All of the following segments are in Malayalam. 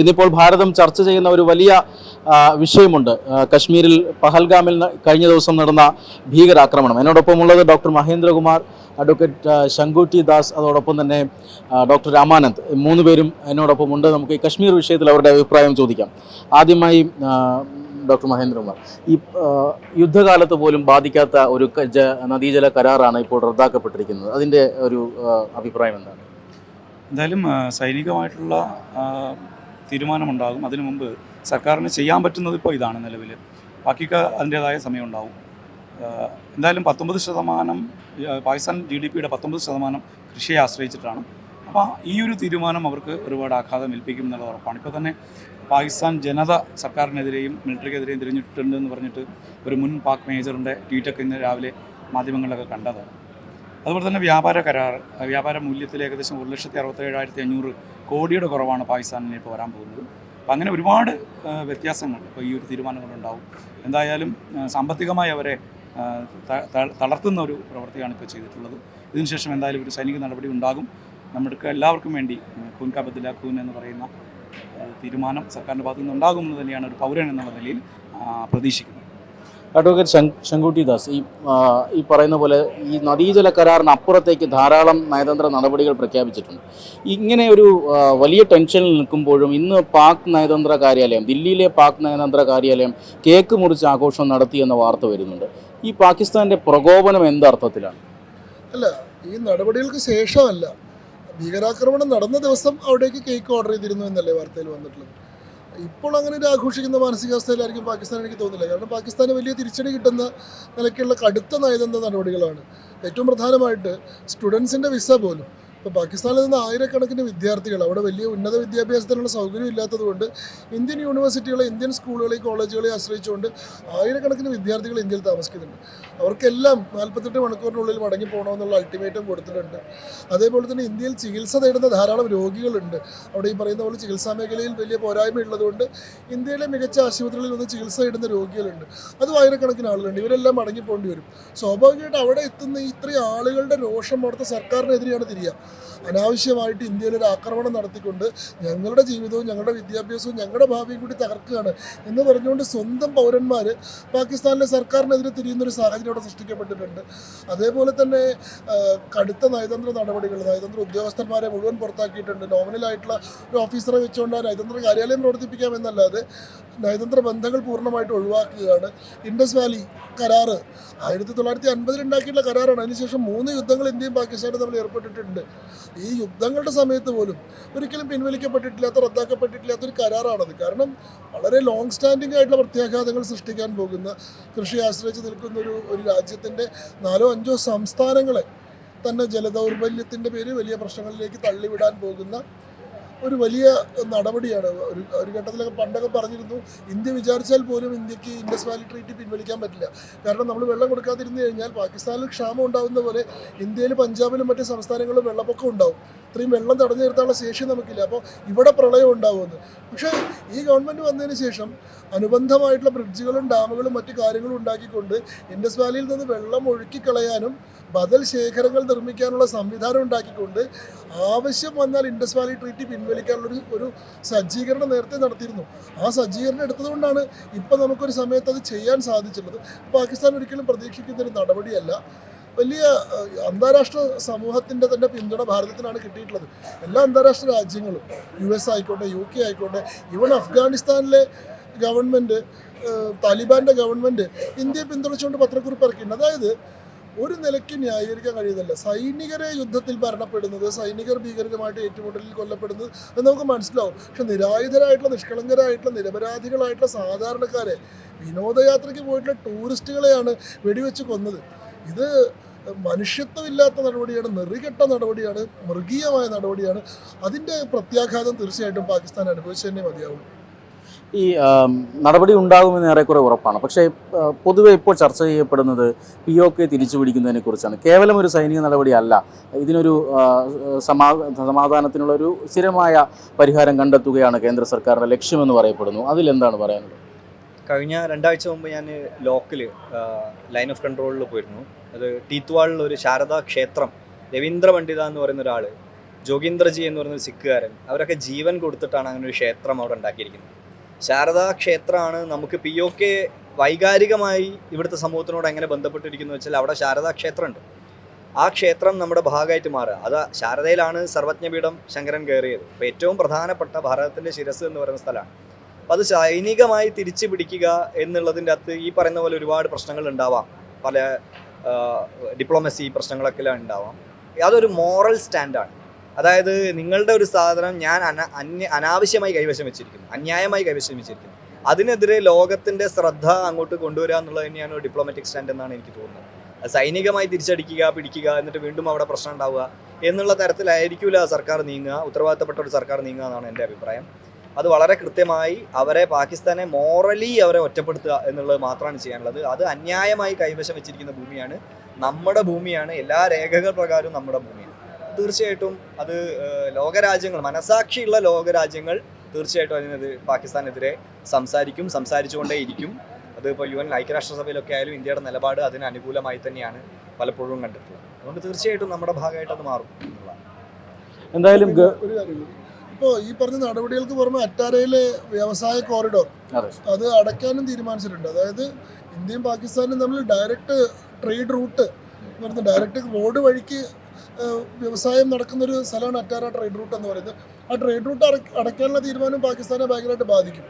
ഇന്നിപ്പോൾ ഭാരതം ചർച്ച ചെയ്യുന്ന ഒരു വലിയ വിഷയമുണ്ട്. കശ്മീരിൽ പഹൽഗാമിൽ കഴിഞ്ഞ ദിവസം നടന്ന ഭീകരാക്രമണം. എന്നോടൊപ്പം ഉള്ളത് ഡോക്ടർ മഹേന്ദ്രകുമാർ അഡ്വക്കേറ്റ് ശങ്കുട്ടി ദാസ് അതോടൊപ്പം തന്നെ ഡോക്ടർ രാമാനന്ദ്. മൂന്ന് പേരും എന്നോടൊപ്പം ഉണ്ട് നമുക്ക് ഈ കശ്മീർ വിഷയത്തിൽ അവരുടെ അഭിപ്രായം ചോദിക്കാം. ആദ്യമായി ഡോക്ടർ മഹേന്ദ്രകുമാർ ഈ യുദ്ധകാലത്ത് പോലും ബാധിക്കാത്ത ഒരു നദീജല കരാറാണ് ഇപ്പോൾ റദ്ദാക്കപ്പെട്ടിരിക്കുന്നത്. അതിന്റെ ഒരു അഭിപ്രായം എന്താണ്? എന്തായാലും സൈനികമായിട്ടുള്ള തീരുമാനമുണ്ടാകും. അതിനു മുമ്പ് സർക്കാരിന് ചെയ്യാൻ പറ്റുന്നത് ഇപ്പോൾ ഇതാണ് നിലവിൽ. ബാക്കിയൊക്കെ അതിന്റേതായ സമയമുണ്ടാവും. എന്തായാലും പത്തൊമ്പത് ശതമാനം പാകിസ്ഥാൻ ജി ഡി പിയുടെ പത്തൊമ്പത് ശതമാനം കൃഷിയെ ആശ്രയിച്ചിട്ടാണ്. അപ്പോൾ ഈ ഒരു തീരുമാനം അവർക്ക് ഒരുപാട് ആഘാതം ഏൽപ്പിക്കും എന്നുള്ള ഉറപ്പാണ്. ഇപ്പോൾ തന്നെ പാകിസ്ഥാൻ ജനത സർക്കാരിനെതിരെയും മിലിറ്ററിക്കെതിരെയും തിരിഞ്ഞിട്ടുണ്ട് എന്ന് പറഞ്ഞിട്ട് ഒരു മുൻ പാക് മേജറിന്റെ ട്വീറ്റൊക്കെ ഇന്ന് രാവിലെ മാധ്യമങ്ങളിലൊക്കെ കണ്ടതാണ്. അതുപോലെ തന്നെ വ്യാപാര കരാർ വ്യാപാര മൂല്യത്തിൽ ഏകദേശം ഒരു ലക്ഷത്തി അറുപത്തേഴായിരത്തി അഞ്ഞൂറ് കോടിയുടെ കുറവാണ് പാകിസ്ഥാനിന് ഇപ്പോൾ വരാൻ പോകുന്നത്. അപ്പം അങ്ങനെ ഒരുപാട് വ്യത്യാസങ്ങൾ ഇപ്പോൾ ഈ ഒരു തീരുമാനം കൊണ്ടുണ്ടാവും എന്തായാലും സാമ്പത്തികമായി അവരെ തളർത്തുന്ന ഒരു പ്രവൃത്തിയാണ് ഇപ്പോൾ ചെയ്തിട്ടുള്ളത്. ഇതിനുശേഷം എന്തായാലും ഒരു സൈനിക നടപടി ഉണ്ടാകും. നമ്മൾക്ക് എല്ലാവർക്കും വേണ്ടി കൂൻ കാ ബദില കൂൻ എന്ന് പറയുന്ന തീരുമാനം സർക്കാരിന്റെ ഭാഗത്തു നിന്ന് ഉണ്ടാകുമെന്ന് തന്നെയാണ് ഒരു പൗരൻ എന്നുള്ള നിലയിൽ പ്രതീക്ഷിക്കുന്നത്. അഡ്വക്കേറ്റ് ശങ്ക് ശങ്കുട്ടി ദാസ് ഈ ഈ പറയുന്ന പോലെ ഈ നദീജല കരാറിന് അപ്പുറത്തേക്ക് ധാരാളം നയതന്ത്ര നടപടികൾ പ്രഖ്യാപിച്ചിട്ടുണ്ട്. ഇങ്ങനെ ഒരു വലിയ ടെൻഷനിൽ നിൽക്കുമ്പോഴും ഇന്ന് പാക് നയതന്ത്ര കാര്യാലയം ദില്ലിയിലെ പാക് നയതന്ത്ര കാര്യാലയം കേക്ക് മുറിച്ച് ആഘോഷം നടത്തി എന്ന വാർത്ത വരുന്നുണ്ട്. ഈ പാകിസ്ഥാന്റെ പ്രകോപനം എന്തർത്ഥത്തിലാണ് അല്ല ഈ നടപടികൾക്ക് ശേഷമല്ല. ഭീകരാക്രമണം നടന്ന ദിവസം അവിടേക്ക് കേക്ക് ഓർഡർ ചെയ്തിരുന്നു എന്നല്ലേ വാർത്തയിൽ വന്നിട്ടുള്ളത്. ഇപ്പോൾ അങ്ങനെ ഒരു ആഘോഷിക്കുന്ന മാനസികാവസ്ഥയിലായിരിക്കും പാകിസ്ഥാൻ എനിക്ക് തോന്നുന്നില്ല. കാരണം പാകിസ്ഥാന് വലിയ തിരിച്ചടി കിട്ടുന്ന നിലയ്ക്കുള്ള കടുത്ത നയതന്ത്ര നടപടികളാണ്. ഏറ്റവും പ്രധാനമായിട്ട് സ്റ്റുഡൻസിന്റെ വിസ പോലും. ഇപ്പോൾ പാകിസ്ഥാനിൽ നിന്ന് ആയിരക്കണക്കിന് വിദ്യാർത്ഥികൾ അവിടെ വലിയ ഉന്നത വിദ്യാഭ്യാസത്തിനുള്ള സൗകര്യം ഇല്ലാത്തതുകൊണ്ട് ഇന്ത്യൻ യൂണിവേഴ്സിറ്റികളെ ഇന്ത്യൻ സ്കൂളുകളെ കോളേജുകളെ ആശ്രയിച്ചുകൊണ്ട് ആയിരക്കണക്കിന് വിദ്യാർത്ഥികൾ ഇന്ത്യയിൽ താമസിക്കുന്നുണ്ട്. അവർക്കെല്ലാം നാൽപ്പത്തെട്ട് മണിക്കൂറിനുള്ളിൽ മടങ്ങി പോകണമെന്നുള്ള അൾട്ടിമേറ്റം കൊടുത്തിട്ടുണ്ട്. അതേപോലെ തന്നെ ഇന്ത്യയിൽ ചികിത്സ തേടുന്ന ധാരാളം രോഗികളുണ്ട്. അവിടെ ഈ പറയുന്ന പോലെ ചികിത്സാ മേഖലയിൽ വലിയ പോരായ്മ ഉള്ളതുകൊണ്ട് ഇന്ത്യയിലെ മികച്ച ആശുപത്രികളിൽ നിന്ന് ചികിത്സ തേടുന്ന രോഗികളുണ്ട്. അത് ആയിരക്കണക്കിന് ആളുകളുണ്ട്. ഇവരെല്ലാം മടങ്ങി പോകേണ്ടി വരും. സ്വാഭാവികമായിട്ട് അവിടെ എത്തുന്ന ഇത്രയും ആളുകളുടെ രോഷം അവിടുത്തെ സർക്കാരിനെതിരെയാണ് തിരിയുക. അനാവശ്യമായിട്ട് ഇന്ത്യയിൽ ഒരു ആക്രമണം നടത്തിക്കൊണ്ട് ഞങ്ങളുടെ ജീവിതവും ഞങ്ങളുടെ വിദ്യാഭ്യാസവും ഞങ്ങളുടെ ഭാവിയും കൂടി തകർക്കുകയാണ് എന്ന് പറഞ്ഞുകൊണ്ട് സ്വന്തം പൗരന്മാർ പാകിസ്ഥാനിലെ സർക്കാരിനെതിരെ തിരിയുന്ന ഒരു സാഹചര്യം അവിടെ സൃഷ്ടിക്കപ്പെട്ടിട്ടുണ്ട്. അതേപോലെ തന്നെ കടുത്ത നയതന്ത്ര നടപടികൾ നയതന്ത്ര ഉദ്യോഗസ്ഥന്മാരെ മുഴുവൻ പുറത്താക്കിയിട്ടുണ്ട്. നോമിനലായിട്ടുള്ള ഒരു ഓഫീസറെ വെച്ചുകൊണ്ട് നയതന്ത്ര കാര്യാലയം പ്രവർത്തിപ്പിക്കാമെന്നല്ലാതെ നയതന്ത്ര ബന്ധങ്ങൾ പൂർണമായിട്ട് ഒഴിവാക്കുകയാണ്. ഇൻഡസ് വാലി കരാറ് ആയിരത്തി തൊള്ളായിരത്തി അൻപതിൽ ഉണ്ടാക്കിയിട്ടുള്ള കരാറാണ്. അതിനുശേഷം മൂന്ന് യുദ്ധങ്ങൾ ഇന്ത്യയും പാകിസ്ഥാനും തമ്മിൽ ഏർപ്പെട്ടിട്ടുണ്ട്. ഈ യുദ്ധങ്ങളുടെ സമയത്ത് പോലും ഒരിക്കലും പിൻവലിക്കപ്പെട്ടിട്ടില്ലാത്ത റദ്ദാക്കപ്പെട്ടിട്ടില്ലാത്ത ഒരു കരാറാണത്. കാരണം വളരെ ലോങ് സ്റ്റാൻഡിംഗ് ആയിട്ടുള്ള പ്രത്യാഘാതങ്ങൾ സൃഷ്ടിക്കാൻ പോകുന്ന കൃഷി ആശ്രയിച്ച് നിൽക്കുന്ന ഒരു ഒരു രാജ്യത്തിന്റെ നാലോ അഞ്ചോ സംസ്ഥാനങ്ങളെ തന്നെ ജലദൗർബല്യത്തിന്റെ പേര് വലിയ പ്രശ്നങ്ങളിലേക്ക് തള്ളിവിടാൻ പോകുന്ന ഒരു വലിയ നടപടിയാണ്. ഒരു ഒരു ഘട്ടത്തിലൊക്കെ പണ്ടൊക്കെ പറഞ്ഞിരുന്നു ഇന്ത്യ വിചാരിച്ചാൽ പോലും ഇന്ത്യയ്ക്ക് ഇൻഡസ് വാലി ട്രീറ്റി പിൻവലിക്കാൻ പറ്റില്ല. കാരണം നമ്മൾ വെള്ളം കൊടുക്കാതിരുന്നു കഴിഞ്ഞാൽ പാകിസ്ഥാനിൽ ക്ഷാമം ഉണ്ടാകുന്ന പോലെ ഇന്ത്യയിൽ പഞ്ചാബിലും മറ്റ് സംസ്ഥാനങ്ങളിലും വെള്ളപ്പൊക്കം ഉണ്ടാവും. ഇത്രയും വെള്ളം തടഞ്ഞു നിർത്താനുള്ള ശേഷി നമുക്കില്ല. അപ്പോൾ ഇവിടെ പ്രളയം ഉണ്ടാവുമെന്ന്. പക്ഷേ ഈ ഗവൺമെന്റ് വന്നതിന് ശേഷം അനുബന്ധമായിട്ടുള്ള ബ്രിഡ്ജുകളും ഡാമുകളും മറ്റു കാര്യങ്ങളും ഉണ്ടാക്കിക്കൊണ്ട് ഇൻഡസ് വാലിയിൽ നിന്ന് വെള്ളം ഒഴുക്കിക്കളയാനും ബദൽ ശേഖരങ്ങൾ നിർമ്മിക്കാനുള്ള സംവിധാനം ഉണ്ടാക്കിക്കൊണ്ട് ആവശ്യം വന്നാൽ ഇൻഡസ് വാലി ട്രീറ്റി പിൻവലിക്കാനുള്ള ഒരു ഒരു സജ്ജീകരണം നേരത്തെ നടത്തിയിരുന്നു. ആ സജ്ജീകരണം എടുത്തതുകൊണ്ടാണ് ഇപ്പം നമുക്കൊരു സമയത്ത് അത് ചെയ്യാൻ സാധിച്ചിട്ടുള്ളത്. പാകിസ്ഥാൻ ഒരിക്കലും പ്രതീക്ഷിക്കുന്ന ഒരു നടപടിയല്ല. വലിയ അന്താരാഷ്ട്ര സമൂഹത്തിന്റെ തന്നെ പിന്തുണ ഭാരതത്തിനാണ് കിട്ടിയിട്ടുള്ളത്. എല്ലാ അന്താരാഷ്ട്ര രാജ്യങ്ങളും യു എസ് ആയിക്കോട്ടെ യു കെ ആയിക്കോട്ടെ ഈവൺ അഫ്ഗാനിസ്ഥാനിലെ ഗവൺമെന്റ് താലിബാന്റെ ഗവൺമെന്റ് ഇന്ത്യയെ പിന്തുണച്ചുകൊണ്ട് പത്രക്കുറിപ്പ് ഇറക്കിയിട്ടുണ്ട്. അതായത് ഒരു നിലയ്ക്ക് ന്യായീകരിക്കാൻ കഴിയുന്നില്ല സൈനികരെ യുദ്ധത്തിൽ മരണപ്പെടുന്നത് സൈനികർ ഭീകരരുമായിട്ട് ഏറ്റുമുട്ടലിൽ കൊല്ലപ്പെടുന്നത് എന്ന് നമുക്ക് മനസ്സിലാവും. പക്ഷെ നിരായുധരായിട്ടുള്ള നിഷ്കളങ്കരായിട്ടുള്ള നിരപരാധികളായിട്ടുള്ള സാധാരണക്കാരെ വിനോദയാത്രയ്ക്ക് പോയിട്ടുള്ള ടൂറിസ്റ്റുകളെയാണ് വെടിവെച്ച് കൊന്നത്. ഇത് മനുഷ്യത്വമില്ലാത്ത നടപടിയാണ് നെറികെട്ട നടപടിയാണ് മൃഗീയമായ നടപടിയാണ്. അതിന്റെ പ്രത്യാഘാതം തീർച്ചയായിട്ടും പാകിസ്ഥാൻ അനുഭവിച്ചു തന്നെ മതിയാവും ഈ നടപടി ഉണ്ടാകുമെന്ന് ഏറെക്കുറെ ഉറപ്പാണ്. പക്ഷേ പൊതുവെ ഇപ്പോൾ ചർച്ച ചെയ്യപ്പെടുന്നത് പി ഒ കെ തിരിച്ചു പിടിക്കുന്നതിനെ കുറിച്ചാണ്. കേവലം ഒരു സൈനിക നടപടിയല്ല ഇതിനൊരു സമാ സമാധാനത്തിനുള്ള ഒരു സ്ഥിരമായ പരിഹാരം കണ്ടെത്തുകയാണ് കേന്ദ്ര സർക്കാരിന്റെ ലക്ഷ്യമെന്ന് പറയപ്പെടുന്നു. അതിലെന്താണ് പറയാനുള്ളത്? കഴിഞ്ഞ രണ്ടാഴ്ച മുമ്പ് ഞാൻ ലോക്കൽ ലൈൻ ഓഫ് കൺട്രോളിൽ പോയിരുന്നു. അത് ടീത്വാളിൽ ഒരു ശാരദാ ക്ഷേത്രം രവീന്ദ്ര പണ്ഡിത എന്ന് പറയുന്ന ഒരാൾ ജോഗീന്ദ്രജി എന്ന് പറയുന്ന ഒരു സിഖുകാരൻ അവരൊക്കെ ജീവൻ കൊടുത്തിട്ടാണ് അങ്ങനെ ഒരു ക്ഷേത്രം അവിടെ ഉണ്ടാക്കിയിരിക്കുന്നത്. ശാരദാ ക്ഷേത്രമാണ് നമുക്ക് പി ഒ കെ വൈകാരികമായി ഇവിടുത്തെ സമൂഹത്തിനോട് എങ്ങനെ ബന്ധപ്പെട്ടിരിക്കുന്നു വെച്ചാൽ അവിടെ ശാരദാ ക്ഷേത്രമുണ്ട് ആ ക്ഷേത്രം നമ്മുടെ ഭാഗമായിട്ട് മാറുക. അത് ശാരദയിലാണ് സർവജ്ഞപീഠം ശങ്കരൻ കയറിയത്. അപ്പോൾ ഏറ്റവും പ്രധാനപ്പെട്ട ഭാരതത്തിന്റെ ശിരസ് എന്ന് പറയുന്ന സ്ഥലമാണ്. അപ്പോൾ അത് സൈനികമായി തിരിച്ചു പിടിക്കുക എന്നുള്ളതിന്റെ അകത്ത് ഈ പറയുന്ന പോലെ ഒരുപാട് പ്രശ്നങ്ങൾ ഉണ്ടാവാം. പല ഡിപ്ലോമസി പ്രശ്നങ്ങളൊക്കെ ഉണ്ടാവാം. അതൊരു മോറൽ സ്റ്റാൻഡാണ്. അതായത് നിങ്ങളുടെ ഒരു സാധനം ഞാൻ അന അന്യ അനാവശ്യമായി കൈവശം വെച്ചിരിക്കുന്നു അന്യായമായി കൈവശം വെച്ചിരിക്കുന്നു. അതിനെതിരെ ലോകത്തിന്റെ ശ്രദ്ധ അങ്ങോട്ട് കൊണ്ടുവരിക എന്നുള്ളത് തന്നെയാണ് ഡിപ്ലോമാറ്റിക് സ്റ്റാൻഡ് എന്നാണ് എനിക്ക് തോന്നുന്നത്. സൈനികമായി തിരിച്ചടിക്കുക പിടിക്കുക എന്നിട്ട് വീണ്ടും അവിടെ പ്രശ്നം ഉണ്ടാവുക എന്നുള്ള തരത്തിലായിരിക്കില്ല സർക്കാർ നീങ്ങുക ഉത്തരവാദിത്തപ്പെട്ട ഒരു സർക്കാർ നീങ്ങുക എന്നാണ് എന്റെ അഭിപ്രായം. അത് വളരെ കൃത്യമായി അവരെ പാകിസ്ഥാനെ മോറലി അവരെ ഒറ്റപ്പെടുത്തുക എന്നുള്ളത് മാത്രമാണ് ചെയ്യാനുള്ളത്. അത് അന്യായമായി കൈവശം വെച്ചിരിക്കുന്ന ഭൂമിയാണ് നമ്മുടെ ഭൂമിയാണ് എല്ലാ രേഖകൾ പ്രകാരവും നമ്മുടെ ഭൂമിയാണ്. തീർച്ചയായിട്ടും അത് ലോകരാജ്യങ്ങൾ മനസാക്ഷിയുള്ള ലോകരാജ്യങ്ങൾ തീർച്ചയായിട്ടും അതിനെതിരെ പാകിസ്ഥാനെതിരെ സംസാരിക്കും സംസാരിച്ചുകൊണ്ടേ ഇരിക്കും. അത് ഇപ്പോൾ യു എൻ ഐക്യരാഷ്ട്രസഭയിലൊക്കെ ആയാലും ഇന്ത്യയുടെ നിലപാട് അതിന് അനുകൂലമായി തന്നെയാണ് പലപ്പോഴും കണ്ടിട്ടുള്ളത്. അതുകൊണ്ട് തീർച്ചയായിട്ടും നമ്മുടെ ഭാഗമായിട്ട് അത് മാറും എന്നുള്ളതാണ്. എന്തായാലും ഒരു കാര്യം ഇപ്പോൾ ഈ പറഞ്ഞ നടപടികൾക്ക് പുറമെ അറ്റാരയിലെ വ്യവസായ കോറിഡോർ അത്. അടയ്ക്കാനും തീരുമാനിച്ചിട്ടുണ്ട്. അതായത് ഇന്ത്യയും പാകിസ്ഥാനും തമ്മിൽ ഡയറക്റ്റ് ട്രേഡ് റൂട്ട് എന്ന് പറയുന്നത് ഡയറക്റ്റ് റോഡ് വഴിക്ക് വ്യവസായം നടക്കുന്നൊരു സ്ഥലമാണ് അറ്റാര ട്രേഡ് റൂട്ട് എന്ന് പറയുന്നത്. ആ ട്രേഡ് റൂട്ട് അടയ്ക്കാനുള്ള തീരുമാനം പാകിസ്ഥാനെ ഭയങ്കരമായിട്ട് ബാധിക്കും.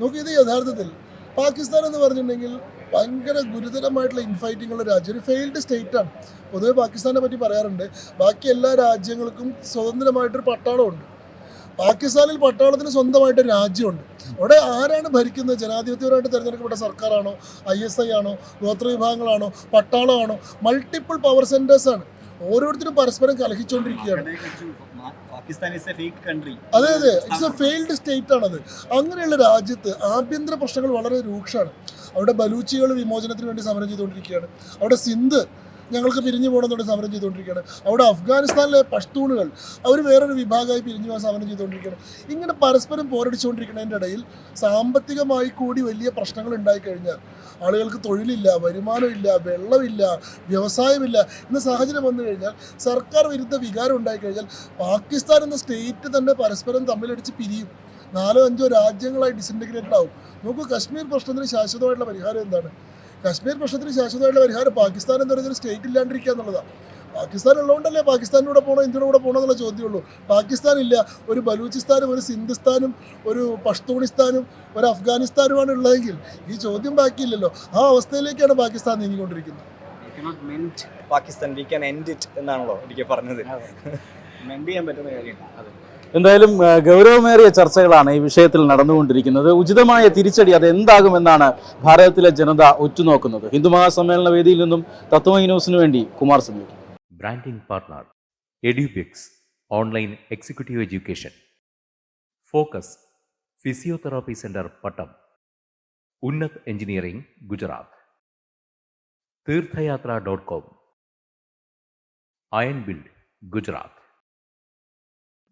നോക്കി ഇത് യഥാർത്ഥത്തിൽ പാകിസ്ഥാൻ എന്ന് പറഞ്ഞിട്ടുണ്ടെങ്കിൽ ഭയങ്കര ഗുരുതരമായിട്ടുള്ള ഇൻഫൈറ്റിംഗ് ഉള്ള രാജ്യം. ഒരു ഫെയിൽഡ് സ്റ്റേറ്റാണ് പൊതുവെ പാകിസ്ഥാനെ പറ്റി പറയാറുണ്ട് ബാക്കി എല്ലാ രാജ്യങ്ങൾക്കും സ്വതന്ത്രമായിട്ടൊരു പട്ടാളമുണ്ട്. പാകിസ്ഥാനിൽ പട്ടാളത്തിന് സ്വന്തമായിട്ട് രാജ്യമുണ്ട്. അവിടെ ആരാണ് ഭരിക്കുന്നത്? ജനാധിപത്യപരമായിട്ട് തിരഞ്ഞെടുക്കപ്പെട്ട സർക്കാരാണോ? ഐ എസ് ഐ ആണോ? ഗോത്ര വിഭാഗങ്ങളാണോ? പട്ടാളമാണോ? മൾട്ടിപ്പിൾ പവർ സെന്റേഴ്സാണ് ഓരോരുത്തരും പരസ്പരം കലഹിച്ചുകൊണ്ടിരിക്കുകയാണ്. അതെ അതെ. ഇറ്റ്സ് എ ഫെയിൽഡ് സ്റ്റേറ്റ് ആണത്. അങ്ങനെയുള്ള രാജ്യത്ത് ആഭ്യന്തര പ്രശ്നങ്ങൾ വളരെ രൂക്ഷമാണ്. അവിടെ ബലൂച്ചികൾ വിമോചനത്തിന് വേണ്ടി സമരം ചെയ്തുകൊണ്ടിരിക്കുകയാണ്. അവിടെ സിന്ധ് ഞങ്ങൾക്ക് പിരിഞ്ഞു പോകണമെന്നുകൊണ്ട് സമരം ചെയ്തുകൊണ്ടിരിക്കുകയാണ്. അവിടെ അഫ്ഗാനിസ്ഥാനിലെ പഷ്തൂണുകൾ അവർ വേറൊരു വിഭാഗമായി പിരിഞ്ഞു പോകാൻ സമരം ചെയ്തുകൊണ്ടിരിക്കുകയാണ്. ഇങ്ങനെ പരസ്പരം പോരടിച്ചുകൊണ്ടിരിക്കുന്നതിന്റെ ഇടയിൽ സാമ്പത്തികമായി കൂടി വലിയ പ്രശ്നങ്ങൾ ഉണ്ടായിക്കഴിഞ്ഞാൽ ആളുകൾക്ക് തൊഴിലില്ല വരുമാനമില്ല വെള്ളമില്ല വ്യവസായമില്ല എന്ന സാഹചര്യം വന്നു കഴിഞ്ഞാൽ സർക്കാർ വിരുദ്ധ വികാരം ഉണ്ടായിക്കഴിഞ്ഞാൽ പാകിസ്ഥാൻ എന്ന സ്റ്റേറ്റ് തന്നെ പരസ്പരം തമ്മിലടിച്ച് പിരിയും. നാലോ അഞ്ചോ രാജ്യങ്ങളായി ഡിസിന്റഗ്രേറ്റഡ് ആവും. നമുക്ക് കശ്മീർ പ്രശ്നത്തിന് ശാശ്വതമായിട്ടുള്ള പരിഹാരം എന്താണ്? കശ്മീർ പ്രശ്നത്തിന് ശാശ്വതമായിട്ടുള്ള പരിഹാരം പാകിസ്ഥാൻ എന്ന് പറയുന്ന സ്റ്റേറ്റ് ഇല്ലാണ്ടിരിക്കുക എന്നുള്ളതാണ്. പാകിസ്ഥാൻ ഉള്ളതുകൊണ്ടല്ലേ പാകിസ്ഥാനിലൂടെ പോകണോ ഇന്ത്യയുടെ കൂടെ പോകണോ എന്നുള്ള ചോദ്യമുള്ളൂ. പാകിസ്ഥാൻ ഇല്ല ഒരു ബലൂചിസ്ഥാനും ഒരു സിന്ധിസ്ഥാനും ഒരു പഷ്തൂണിസ്ഥാനും ഒരു അഫ്ഗാനിസ്ഥാനുമാണ് ഉള്ളതെങ്കിൽ ഈ ചോദ്യം ബാക്കിയില്ലല്ലോ. ആ അവസ്ഥയിലേക്കാണ് Pakistan നീങ്ങിക്കൊണ്ടിരിക്കുന്നത്. Pakistan we can end it എന്നാണല്ലോ എനിക്ക് പറഞ്ഞത്. മെൻഡ് ചെയ്യാൻ പറ്റുന്ന കാര്യമാണ് എന്തായാലും ഗൗരവമേറിയ ചർച്ചകളാണ് ഈ വിഷയത്തിൽ നടന്നുകൊണ്ടിരിക്കുന്നത്. ഉചിതമായ തിരിച്ചടി അത് എന്താകുമെന്നാണ് ഭാരതത്തിലെ ജനത ഉറ്റുനോക്കുന്നത്. ഹിന്ദു മഹാസമ്മേളന വേദിയിൽ നിന്നും തത്വമൈ ന്യൂസിനു വേണ്ടി Kumar Sameer. Branding partner Edubix online executive education. Focus physiotherapy centre Pattom. Unnath engineering Gujarat. Theerthayathra dot com. Iron build Gujarat.